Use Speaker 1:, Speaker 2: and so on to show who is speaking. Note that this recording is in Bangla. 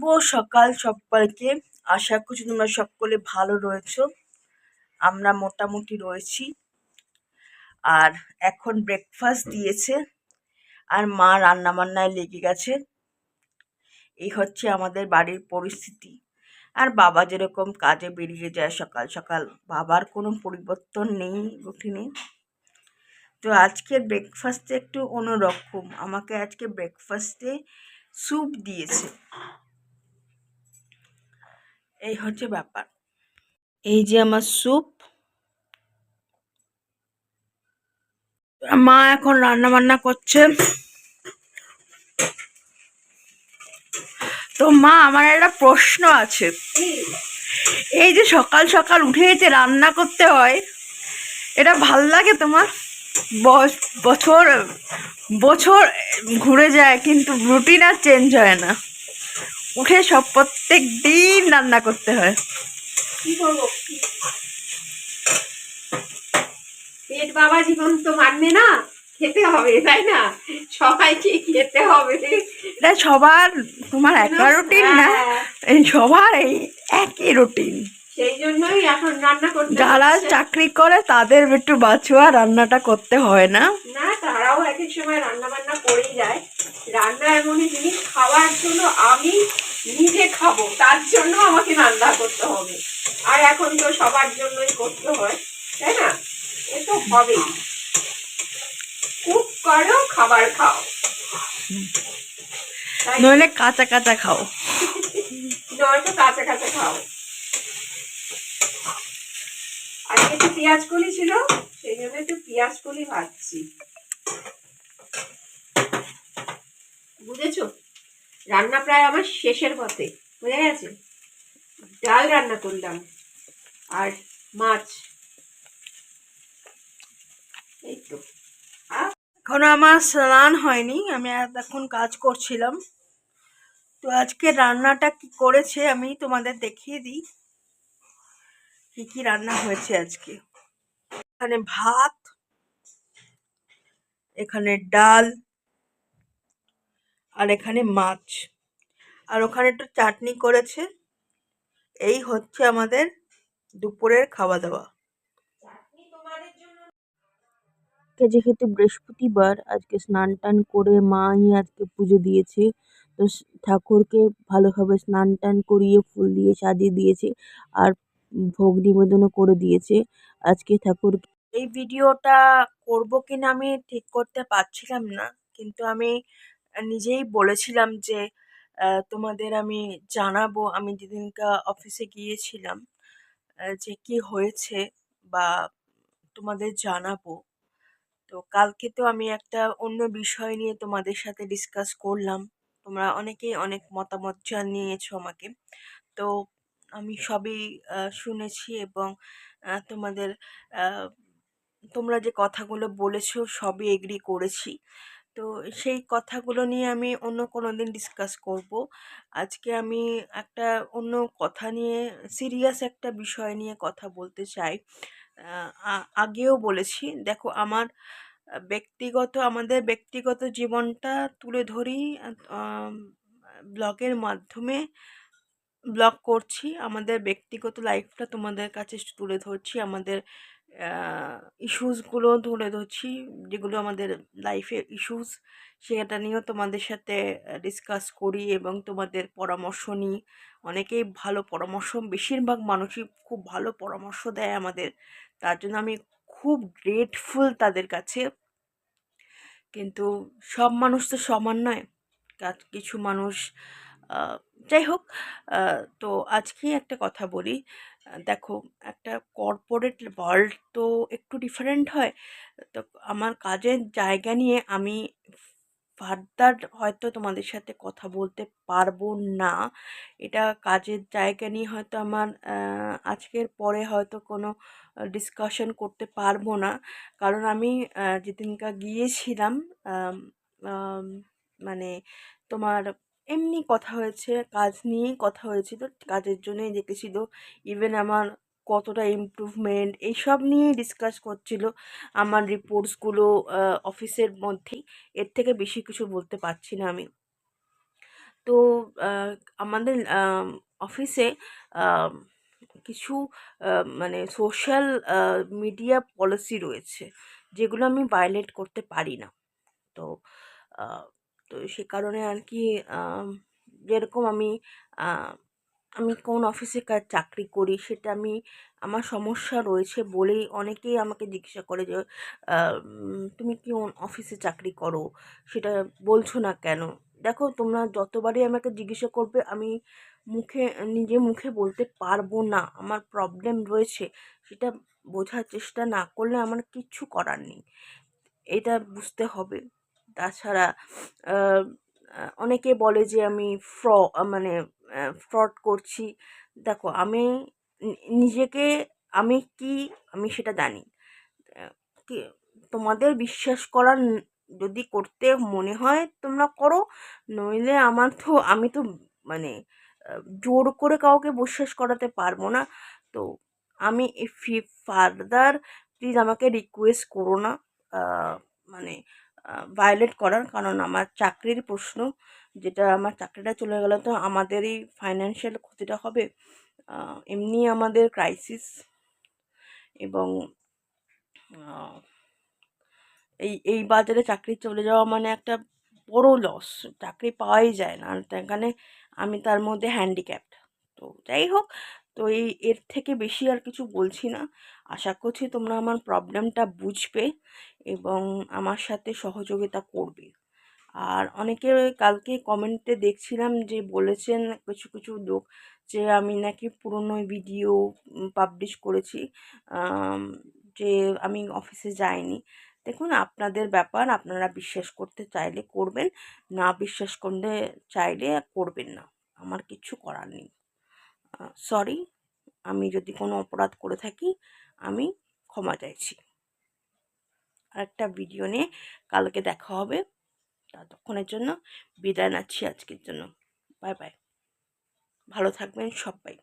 Speaker 1: শুভ সকাল সকলকে। আশা করছি তোমরা সকলে ভালো রয়েছো। আমরা মোটামুটি রয়েছি। আর এখন ব্রেকফাস্ট দিয়েছে। আর মা রান্না বান্নায় লেগে গেছে। এই হচ্ছে আমাদের বাড়ির পরিস্থিতি। আর বাবা যেরকম কাজে বেরিয়ে যায় সকাল সকাল, বাবার কোনো পরিবর্তন নেই রুটিনে। তো আজকে ব্রেকফাস্টে একটু অন্যরকম। আমাকে আজকে ব্রেকফাস্টে স্যুপ দিয়েছে। এই হচ্ছে ব্যাপার। এই যে আমার স্যুপ। মা এখন রান্না বান্না করছে। তো মা, আমার একটা প্রশ্ন আছে। এই যে সকাল সকাল উঠে যে রান্না করতে হয়, এটা ভালো লাগে তোমার? বছর বছর ঘুরে যায়, কিন্তু রুটিন আর চেঞ্জ হয় না। উঠে সব প্রত্যেক দিন রান্না করতে হয়।
Speaker 2: কি করব? পেট বাবা জীবন তো মানবে না খেতে হবে তাই না? সবাইকে খেতে হবে।
Speaker 1: এটা সবার তোমার একা রুটিন না? এই সবার এই একই রুটিন।
Speaker 2: সেই জন্যই এখন রান্না করতে
Speaker 1: যারা চাকরি করে তাদের একটু বাছুয়া রান্নাটা করতে হয় না।
Speaker 2: না তারাও এক এক সময় রান্না বান্না করেই যায়। রান্না এমনই জিনিস খাওয়ার জন্য আমি নিজে খাব তার জন্য আমাকে রান্না করতে হবে। আর এখন তো সবার জন্যই করতে হয় তাই না? এ তো হবেই। কুক করো খাবার খাও।
Speaker 1: নইলে কাঁচা কাঁচা খাও।
Speaker 2: নয়তো কাঁচা কাঁচা খাও। আজকে একটু পেঁয়াজ কলি ছিল সেই জন্য একটু পেঁয়াজ কলি ভাজছি। বুঝেছ? রান্না প্রায় আমার শেষের পথে, বোঝা গেছে? ডাল রান্না করলাম, আর মাছ। এই তো।
Speaker 1: এখনও আমার স্নান হয়নি, আমি এখন কাজ করছিলাম। তো আজকে রান্নাটা কি করেছে আমি তোমাদের দেখিয়ে দিই। কি কি রান্না হয়েছে আজকে? এখানে ভাত, এখানে ডাল আর এখানে মাছ। আর ওখানে একটু চাটনি করেছে। এই হচ্ছে আমাদের দুপুরের খাওয়া দাওয়া
Speaker 2: চাটনি তোমাদের
Speaker 3: আজকে যেহেতু বৃহস্পতিবার আজকে স্নান টান করে মাই আজকে পুজো দিয়েছে। তো ঠাকুরকে ভালোভাবে স্নান টান করিয়ে ফুল দিয়ে সাজিয়ে দিয়েছে আর ভোগ নিবেদনও করে দিয়েছে। আজকে ঠাকুর
Speaker 1: এই ভিডিওটা করব কিনা আমি ঠিক করতে পারছিলাম না। কিন্তু আমি নিজেই বলেছিলাম যে তোমাদের আমি জানাব। আমি যেদিনকা অফিসে গিয়েছিলাম যে কি হয়েছে বা তোমাদের জানাব। তো কালকে তো আমি একটা অন্য বিষয় নিয়ে তোমাদের সাথে ডিসকাস করলাম। তোমরা অনেকেই অনেক মতামত জানিয়েছো আমাকে। তো আমি সবই শুনেছি এবং তোমাদের তোমরা যে কথাগুলো বলেছ সবই এগ্রি করেছি। তো সেই কথাগুলো নিয়ে আমি অন্য কোনো দিন ডিসকাস করব। আজকে আমি একটা অন্য কথা নিয়ে সিরিয়াস একটা বিষয় নিয়ে কথা বলতে চাই। আগেও বলেছি, দেখো আমার ব্যক্তিগত, আমাদের ব্যক্তিগত জীবনটা তুলে ধরি ব্লগের মাধ্যমে, ব্লগ করছি, আমাদের ব্যক্তিগত লাইফটা তোমাদের কাছে তুলে ধরছি, আমাদের ইস্যুসগুলো তুলে ধরছি, যেগুলো আমাদের লাইফের ইস্যুস সেটা নিয়েও তোমাদের সাথে ডিসকাস করি এবং তোমাদের পরামর্শ নিই। অনেকেই ভালো পরামর্শ, বেশিরভাগ মানুষই খুব ভালো পরামর্শ দেয় আমাদের। তার জন্য আমি খুব গ্রেটফুল তাদের কাছে। কিন্তু সব মানুষ তো সমান নয়। কিছু মানুষ যাই হোক তো আজকেই একটা কথা বলি। দেখো একটা কর্পোরেট ওয়ার্ল্ড তো একটু ডিফারেন্ট হয়। তো আমার কাজের জায়গা নিয়ে আমি ফার্দার হয়তো তোমাদের সাথে কথা বলতে পারব না। এটা কাজের জায়গা নিয়ে হয়তো আমার আজকের পরে হয়তো কোনো ডিসকাশন করতে পারব না। কারণ আমি আহ, যেদিনকা গিয়েছিলাম মানে তোমার এমনি কথা হয়েছে, কাজ নিয়েই কথা হয়েছিল কাজের জন্যই ডেকেছিল ইভেন আমার কতটা ইমপ্রুভমেন্ট এইসব নিয়েই ডিসকাস করছিল। আমার রিপোর্টসগুলো অফিসের মধ্যেই, এর থেকে বেশি কিছু বলতে পারছি না আমি। তো আমাদের অফিসে কিছু মানে সোশ্যাল মিডিয়া পলিসি রয়েছে, যেগুলো আমি ভায়োলেট করতে পারি না। তো তো সে কারণে আর কি যেরকম আমি আমি কোন অফিসে কাজ চাকরি করি সেটা আমি, আমার সমস্যা রয়েছে বলেই অনেকেই আমাকে জিজ্ঞাসা করে যে তুমি কি অফিসে চাকরি করো? সেটা বলছো না কেন? দেখো, তোমরা যতবারই আমাকে জিজ্ঞাসা করবে, আমি মুখে, নিজে মুখে বলতে পারব না। আমার প্রবলেম রয়েছে, সেটা বোঝার চেষ্টা না করলে আমার কিচ্ছু করার নেই। এটা বুঝতে হবে। তাছাড়া অনেকে বলে যে আমি ফ্র মানে ফ্রড করছি। দেখো, আমি নিজেকে আমি কি আমি সেটা জানি। তোমাদের বিশ্বাস করার যদি করতে মনে হয় তোমরা করো, নইলে আমার তো, আমি তো মানে জোর করে কাউকে বিশ্বাস করাতে পারব না। তো আমি ফার্দার প্লিজ আমাকে রিকোয়েস্ট করো না। মানে ভায়োলেট করার। কারণ আমার চাকরির প্রশ্ন, যেটা আমার চাকরিটা চলে গেলে, তো আমাদেরই ফাইন্যান্সিয়াল ক্ষতিটা হবে। এমনি আমাদের ক্রাইসিস এবং এই এই বাজারে চাকরি চলে যাওয়া মানে একটা বড় লস চাকরি পাওয়াই যায় না। আর এখানে আমি তার মধ্যে হ্যান্ডিক্যাপড তো যাই হোক তো এই, এর থেকে বেশি আর কিছু বলছি না। আশা করছি তোমরা আমার প্রবলেমটা বুঝবে এবং আমার সাথে সহযোগিতা করবে। আর অনেকে কালকে কমেন্টে দেখছিলাম যে বলেছেন কিছু কিছু লোক যে আমি নাকি পুরনো ভিডিও পাবলিশ করেছি যে আমি অফিসে যাইনি। দেখুন, আপনাদের ব্যাপার আপনারা বিশ্বাস করতে চাইলে করবেন, না বিশ্বাস করলে, চাইলে করবেন না। আমার কিচ্ছু করার নেই। সরি আমি যদি কোনো অপরাধ করে থাকি, আমি ক্ষমা চাইছি। আরেকটা ভিডিও নিয়ে কালকে দেখা হবে। ততক্ষণের জন্য বিদায় নাচ্ছি আজকের জন্য। বাই বাই ভালো থাকবেন সবাই।